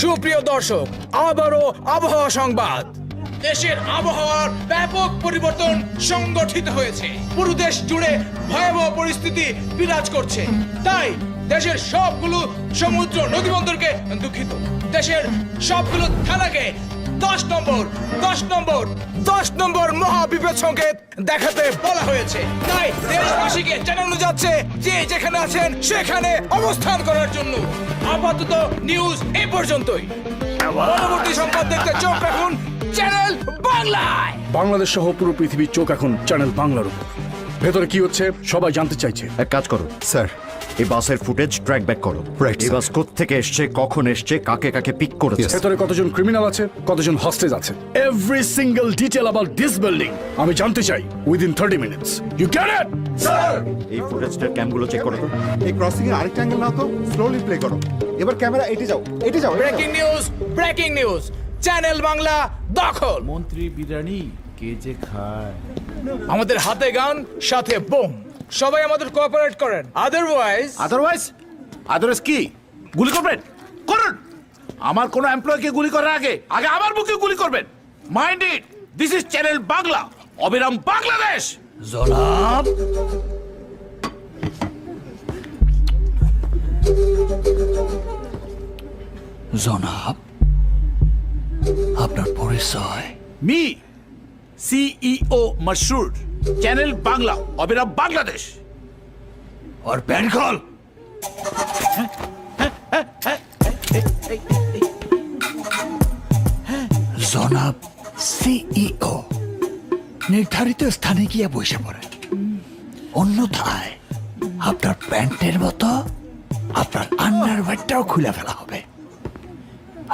সুপ্রিয় দর্শক, আবারও আবহাওয়া সংবাদ। দেশের আবহাওয়ার ব্যাপক পরিবর্তন সংগঠিত হয়েছে। পুরো দেশ জুড়ে ভয়াবহ পরিস্থিতি বিরাজ করছে। তাই দেশের সবগুলো সমুদ্র নদীবন্দরকে দুঃখিত। দেশের সবগুলো থানাকে দশ নম্বর দশ নম্বর দশ নম্বর মহাবিপদ সংকেত দেখাতে বলা হয়েছে। তাই দেশবাসীকে জানানো যাচ্ছে যে যেখানে আছেন সেখানে অবস্থান করার জন্য। আপাতত নিউজ এই পর্যন্তই। পরবর্তী সংবাদ দেখতে চোখ রাখুন চ্যানেল বাংলায়। বাংলাদেশ সহ পুরো পৃথিবীর চোখ এখন চ্যানেল বাংলার উপর। ভেতরে কি হচ্ছে সবাই জানতে চাইছে। এক কাজ করো স্যার এই বাসের ফুটেজ ট্র্যাক ব্যাক করো। Right, এই sir. বাস থেকে এসছে কখন এসছে কাকে কাকে পিক করেছে? Yes. ভেতরে কতজন ক্রিমিনাল আছে কতজন হস্টেজ আছে? Every single detail about this building আমি জানতে চাই within thirty minutes you can it এই ফুটেজটার ক্যামগুলো চেক করো তো। এই ক্রসিং এর আরেকটা অ্যাঙ্গেল নাও তো স্লোলি প্লে করো। এবার ক্যামেরা এটি যাও এটি যাও এটি যাও। Breaking news breaking news channel Bangla দখল। মন্ত্রী বিরিয়ানি কে যে খায়? আমাদের হাতে গান সাথে বোম। সবাই আমাদের কোঅপারেট করেন। আদারওয়াইজ আদারওয়াইজ আদারওয়াইজ কি? গুলি করবেন? করুন। আমার কোনো এমপ্লয়কে গুলি করার আগে আগে আমার বুকে গুলি করবেন। Mind it this is channel Bangla Obiram Bangladesh. জনাব। জনাব আপনার পরিচয়। Me CEO Mashrur channel Bangla Obiram Bangladesh আর প্যান কল জনাব সিইও নির্ধারিত স্থানে গিয়ে বসে পড়েন অন্যথায় আপনার প্যান্টের মতো আপনার আন্ডারওয়্যারটাও খুলে ফেলা হবে।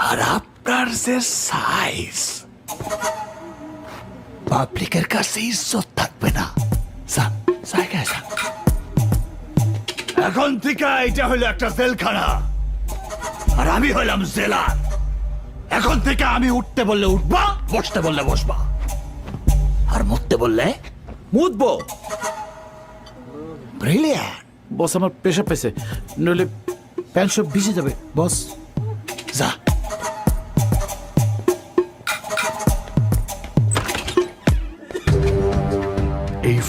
আর আপনার যে সাইজ পাবলিকের কাছে ইজ্জত থাকবে না। যান জায়গায় যান। এখন থেকে এটা হলো একটা জেলখানা। আর আমি হলাম জেলার এখন থেকে আমি উঠতে বললে উঠবা বসতে বললে বসবা। আর মরতে বললে মুদবো ব্রিলিয়ান বস আমার পেশা পেছে নইলে প্যান্ট সব ভিজে যাবে। বস। যা।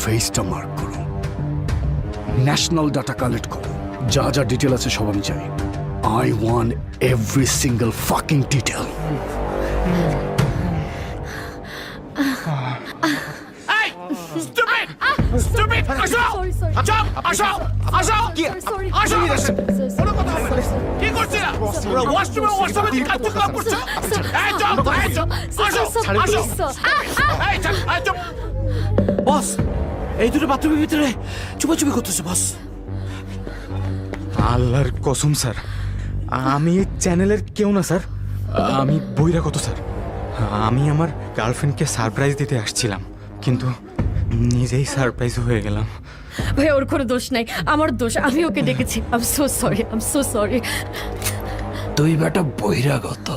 ফেসটা মার্ক করো ন্যাশনাল ডাটা কালেক্ট করো যা যা ডিটেল আছে সব আমি চাই I want every single fucking detail boss এই দুটো বাথরুমের ভিতরে চুপাচুপি করতেছে বস আল্লাহর কসম স্যার। আমি এই চ্যানেলের কেউ না স্যার। আমি বহিরাগত স্যার। আমি আমার গার্লফ্রেন্ডকে সারপ্রাইজ দিতে আসছিলাম কিন্তু নিজেই সারপ্রাইজ হয়ে গেলাম। ভাই ওর কোনো দোষ নাই। আমার দোষ আমি ওকে ডেকেছি। I'm so sorry I'm so sorry তুই বেটা বহিরাগত।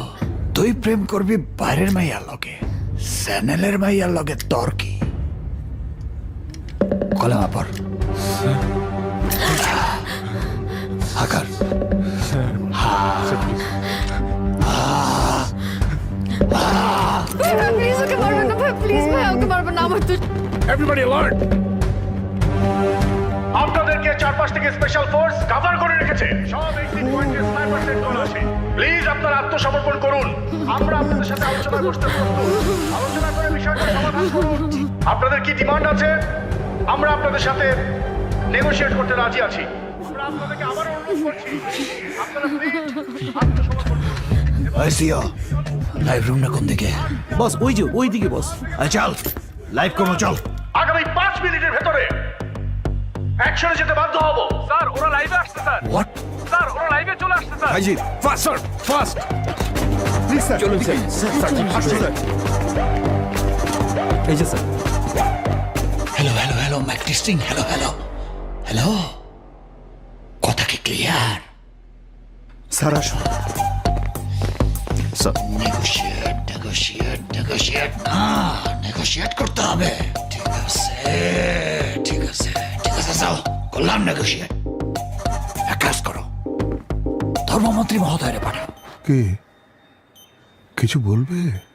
তুই প্রেম করবি বাইরের মাইয়ার লগে। চ্যানেলের মাইয়ার লগে তোর কলেমা পর হাকার প্লিজ ওকে মারবেন না ভাই প্লিজ ভাই ওকে মারবেন না আমার এভরিবডি অ্যালার্ট আপনাদেরকে চারপাশ থেকে স্পেশাল ফোর্স কভার করে রেখেছে। সব এক্সিট পয়েন্টে স্নাইপার সেট করা আছে প্লিজ আপনারা আত্মসমর্পণ করুন। আমরা আপনাদের সাথে আলোচনা করতে প্রস্তুত। আলোচনা করে বিষয়টা সমাধান করুন আপনাদের কি ডিমান্ড আছে? আমরা আপনাদের সাথে নেগোশিয়েট করতে রাজি আছি। আমরা আপনাদেরকে আবার অনুরোধ করছি আপনারা প্লিজ আত্মসমর্পণ আইসিও লাইভ রুমটা কোন দিকে? বস ওই যে ওই দিকে বস। আয় চল। লাইভ করো চল। আগামী পাঁচ মিনিটের ভেতরে অ্যাকশনে যেতে বাধ্য হব। স্যার ওরা লাইভে আসছে স্যার। হোয়াট স্যার ওরা লাইভে চলে আসছে স্যার। ভাইজি fast sir fast please sir চলুন স্যার আসুন স্যার এই যে sir hello hello hello hello hello hello কথা কি ক্লিয়ার স্যার আসুন। নেগোশিয়েট নেগোশিয়েট নেগোশিয়েট না নেগোশিয়েট করতে হবে। আছে ঠিক আছে ঠিক আছে যাও। করলাম নেগোসিয়েট এক কাজ করো। ধর্মমন্ত্রী মহোদয়রে পাঠাও। কে? কিছু বলবে?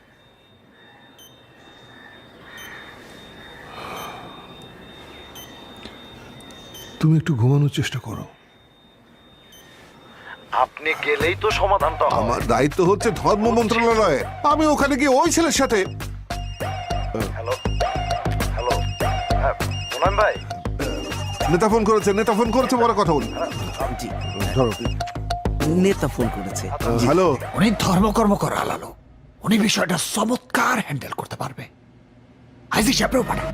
তুমি একটু ঘুমানোর চেষ্টা করো। আপনি গেলেই তো সমাধানটা হবে আমার দায়িত্ব হচ্ছে ধর্ম মন্ত্রণালয়ে। আমি ওখানে গিয়ে ওই ছেলের সাথে হ্যালো? হ্যালো? হ্যাঁ ভাই? নেতা ফোন করেছে নেতা ফোন করেছে বড় কথা বলি। ধরো। নেতা ফোন করেছে। হ্যালো? উনি ধর্মকর্ম করা আলালো। উনি বিষয়টা চমৎকার হ্যান্ডেল করতে পারবে। আইজি সাহেবরেও পাঠাও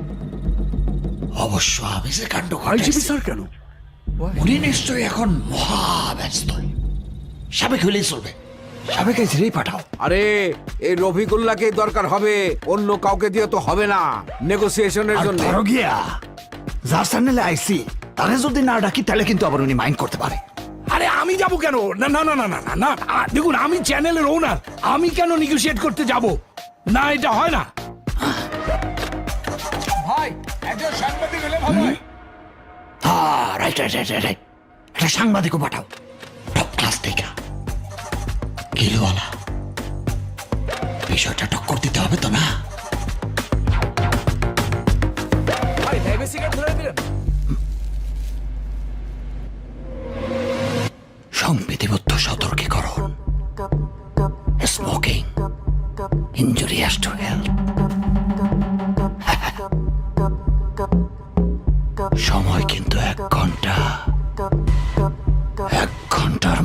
অবশ্য আমি যে কাণ্ড আইজিপি স্যার কেন? উনি নিশ্চয়ই এখন মহা ব্যস্ত। সাবেক হইলেই চলবে। সাবেক আইজিরেই পাঠাও। আরে এই রফিকুল্লাহকে দরকার হবে। অন্য কাউকে দিয়ে তো হবে না নেগোসিয়েশনের জন্য। ধরো গিয়া যার চ্যানেলে আইসি তারে যদি না ডাকি তাহলে কিন্তু আবার উনি মাইন্ড করতে পারে। আরে আমি যাব কেন? না না না না না না না দেখুন আমি চ্যানেলের ওনার আমি কেন নেগোশিয়েট করতে যাব? না এটা হয় না। রাইট রাইট রাইট একটা সাংবাদিকও পাঠাও। ক্লাস থেকে। বিষয়টা টক্কর দিতে হবে তো না?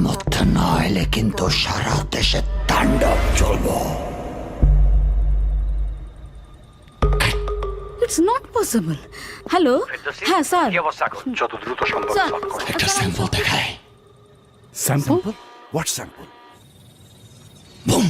মধ্যে না এলে কিন্তু সারা দেশে তাণ্ডব চলব ইটস নট পসিবল হ্যালো হ্যাঁ স্যার যত দ্রুত সম্ভব একটা স্যাম্পল দেখায় স্যাম্পল হোয়াট স্যাম্পল বুম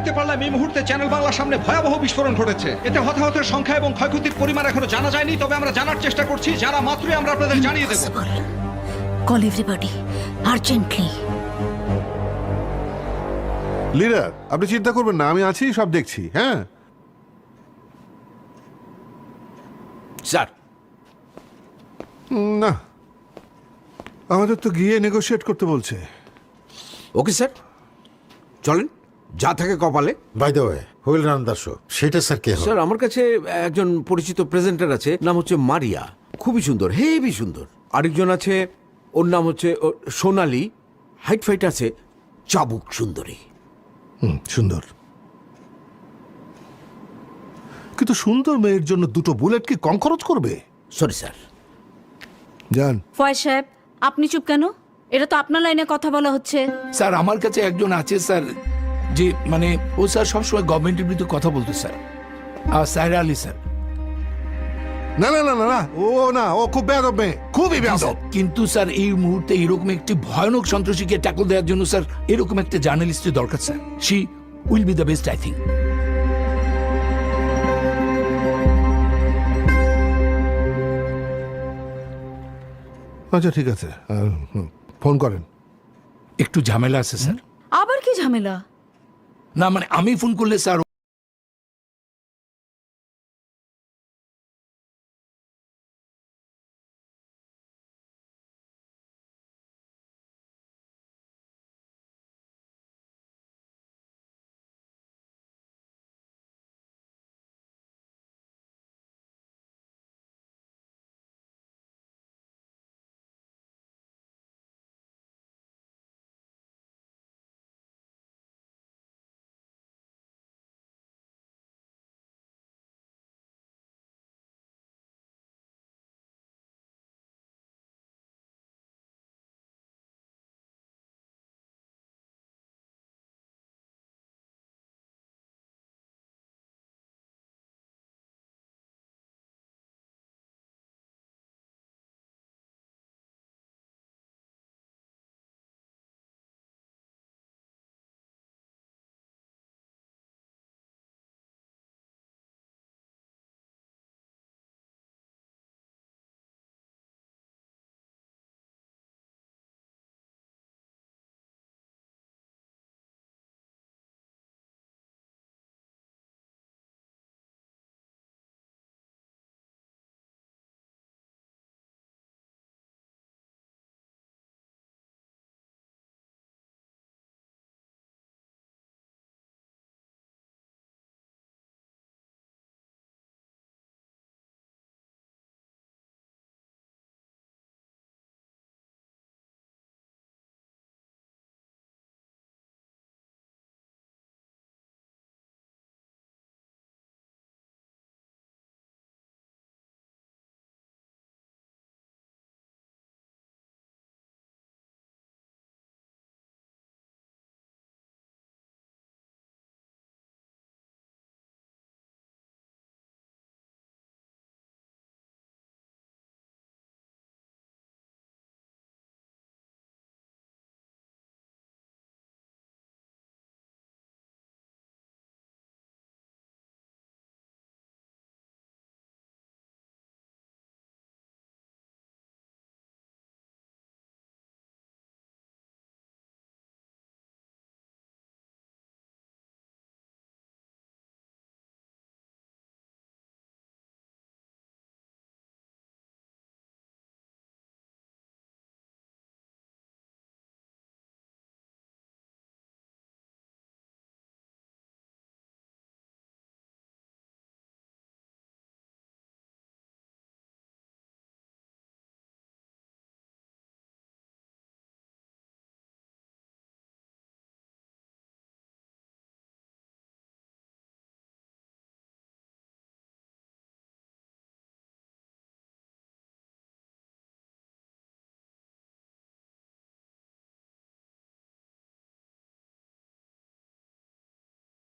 দেখতে পারলাম এই মুহূর্তে চ্যানেল বাংলার সামনে ভয়াবহ বিস্ফোরণ ঘটেছে। এতে হতাহতের সংখ্যা এবং ক্ষয়ক্ষতির পরিমাণ এখনও জানা যায়নি তবে আমরা জানার চেষ্টা করছি যারা মাত্রই আমরা আপনাদের জানিয়ে দেবো। কল এভরিবডি আর্জেন্টলি লিডার আপনি চিন্তা করবেন না আমি আছি সব দেখছি হ্যাঁ? স্যার না। আমাদের তো গিয়ে নেগোশিয়েট করতে বলছে। ওকে স্যার চলেন। যা থাকে কপালে। By the way who'll run সেটা স্যার কে হবে স্যার আমার কাছে একজন পরিচিত প্রেজেন্টার আছে নাম হচ্ছে মারিয়া। খুবই সুন্দর হেভি সুন্দর। আরেকজন আছে ওর নাম হচ্ছে ও, সোনালি। হাইট ফাইট আছে চাবুক সুন্দরী। হুম, সুন্দর। কিন্তু সুন্দর মেয়ের জন্য দুটো বুলেট কি কম খরচ করবে? সরি স্যার জান। ফয়েজ সাহেব আপনি চুপ কেন? এটা তো আপনার লাইনে কথা বলা হচ্ছে। স্যার আমার কাছে একজন আছে স্যার। যে মানে ও স্যার সবসময় গভর্নমেন্টের বিরুদ্ধে কথা বলতো স্যার। আর সাইরা আলী স্যার। না না না না না ও না ও খুব বেয়াদব মেয়ে খুবই বেয়াদব। কিন্তু স্যার এই মুহূর্তে এরকম একটি ভয়ানক সন্ত্রাসীকে ট্যাকল দেওয়ার জন্য স্যার এরকম একটা জার্নালিস্টের দরকার sir. She will be the best I think আচ্ছা ঠিক আছে ফোন করেন। একটু ঝামেলা আছে স্যার। আবার কি ঝামেলা? না মানে আমি ফোন করলে স্যার